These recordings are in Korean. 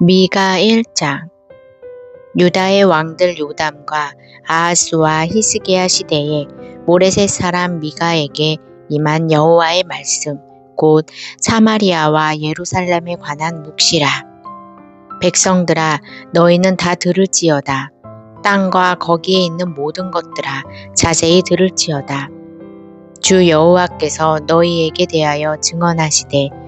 미가 1장. 유다의 왕들 요담과 아하스와 히스기야 시대에 모레셋 사람 미가에게 임한 여호와의 말씀 곧 사마리아와 예루살렘에 관한 묵시라. 백성들아 너희는 다 들을지어다. 땅과 거기에 있는 모든 것들아 자세히 들을지어다. 주 여호와께서 너희에게 대하여 증언하시되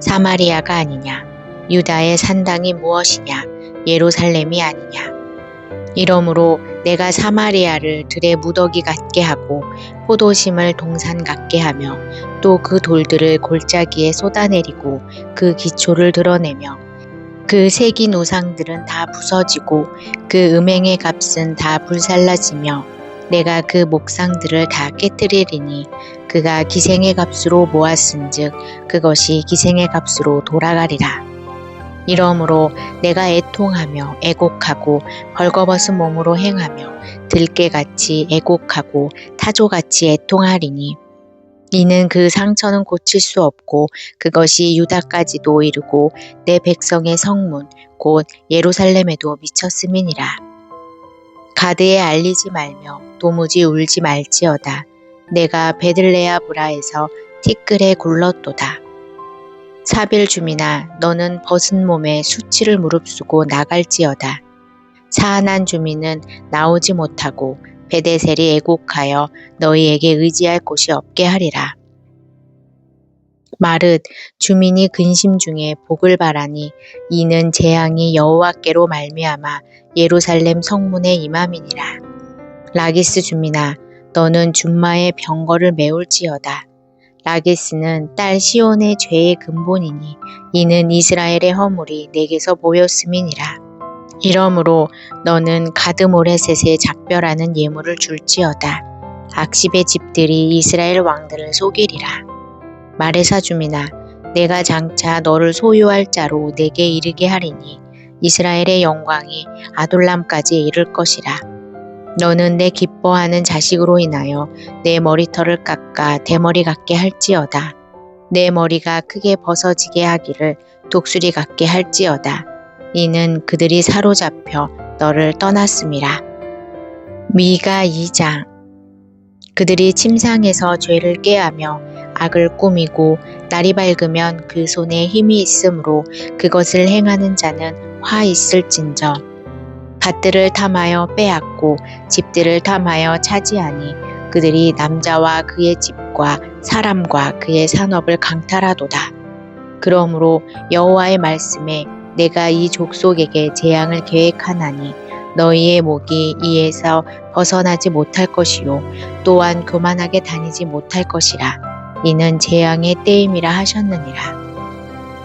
사마리아가 아니냐? 유다의 산당이 무엇이냐? 예루살렘이 아니냐? 이러므로 내가 사마리아를 들의 무더기 같게 하고 포도심을 동산 같게 하며 또 그 돌들을 골짜기에 쏟아내리고 그 기초를 드러내며 그 새긴 우상들은 다 부서지고 그 음행의 값은 다 불살라지며 내가 그 목상들을 다 깨뜨리리니 그가 기생의 값으로 모았은즉 그것이 기생의 값으로 돌아가리라. 이러므로 내가 애통하며 애곡하고 벌거벗은 몸으로 행하며 들깨같이 애곡하고 타조같이 애통하리니 이는 그 상처는 고칠 수 없고 그것이 유다까지도 이르고 내 백성의 성문 곧 예루살렘에도 미쳤음이니라. 가드에 알리지 말며 도무지 울지 말지어다. 내가 베들레아 브라에서 티끌에 굴렀도다. 사빌 주민아 너는 벗은 몸에 수치를 무릅쓰고 나갈지어다. 사한한 주민은 나오지 못하고 베데셀이 애곡하여 너희에게 의지할 곳이 없게 하리라. 마릇 주민이 근심 중에 복을 바라니 이는 재앙이 여호와께로 말미암아 예루살렘 성문에 임함이니라. 라기스 주민아 너는 준마의 병거를 메울지어다. 라기스는 딸 시온의 죄의 근본이니 이는 이스라엘의 허물이 내게서 보였음이니라. 이러므로 너는 가드모레셋에 작별하는 예물을 줄지어다. 악십의 집들이 이스라엘 왕들을 속이리라. 마레사 주민아 내가 장차 너를 소유할 자로 내게 이르게 하리니 이스라엘의 영광이 아돌람까지 이를 것이라. 너는 내 기뻐하는 자식으로 인하여 내 머리털을 깎아 대머리 같게 할지어다. 내 머리가 크게 벗어지게 하기를 독수리 같게 할지어다. 이는 그들이 사로잡혀 너를 떠났음이라. 미가 2장 그들이 침상에서 죄를 깨하며 악을 꾸미고 날이 밝으면 그 손에 힘이 있으므로 그것을 행하는 자는 화 있을진저 밭들을 탐하여 빼앗고 집들을 탐하여 차지하니 그들이 남자와 그의 집과 사람과 그의 산업을 강탈하도다. 그러므로 여호와의 말씀에 내가 이 족속에게 재앙을 계획하나니 너희의 목이 이에서 벗어나지 못할 것이요 또한 교만하게 다니지 못할 것이라 이는 재앙의 때임이라 하셨느니라.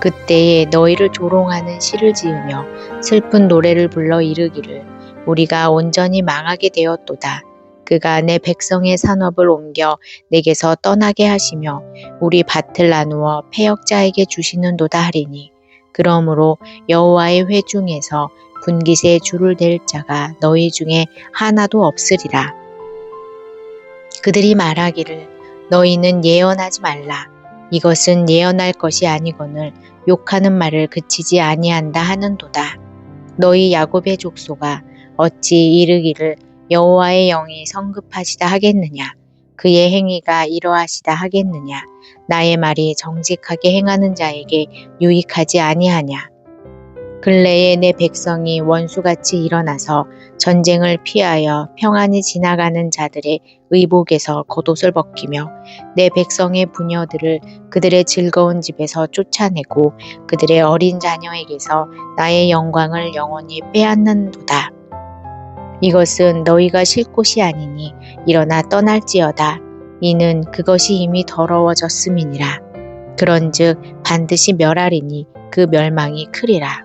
그때에 너희를 조롱하는 시를 지으며 슬픈 노래를 불러 이르기를 우리가 온전히 망하게 되었도다. 그가 내 백성의 산업을 옮겨 내게서 떠나게 하시며 우리 밭을 나누어 폐역자에게 주시는도다 하리니 그러므로 여호와의 회중에서 분깃에 줄을 댈 자가 너희 중에 하나도 없으리라. 그들이 말하기를 너희는 예언하지 말라. 이것은 예언할 것이 아니거늘 욕하는 말을 그치지 아니한다 하는도다. 너희 야곱의 족소가 어찌 이르기를 여호와의 영이 성급하시다 하겠느냐? 그의 행위가 이러하시다 하겠느냐? 나의 말이 정직하게 행하는 자에게 유익하지 아니하냐? 근래에 내 백성이 원수같이 일어나서 전쟁을 피하여 평안히 지나가는 자들의 의복에서 겉옷을 벗기며 내 백성의 부녀들을 그들의 즐거운 집에서 쫓아내고 그들의 어린 자녀에게서 나의 영광을 영원히 빼앗는도다. 이것은 너희가 쉴 곳이 아니니 일어나 떠날지어다. 이는 그것이 이미 더러워졌음이니라. 그런즉 반드시 멸하리니 그 멸망이 크리라.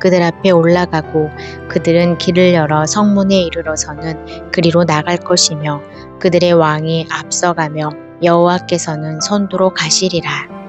그들 앞에 올라가고 그들은 길을 열어 성문에 이르러서는 그리로 나갈 것이며 그들의 왕이 앞서가며 여호와께서는 선두로 가시리라.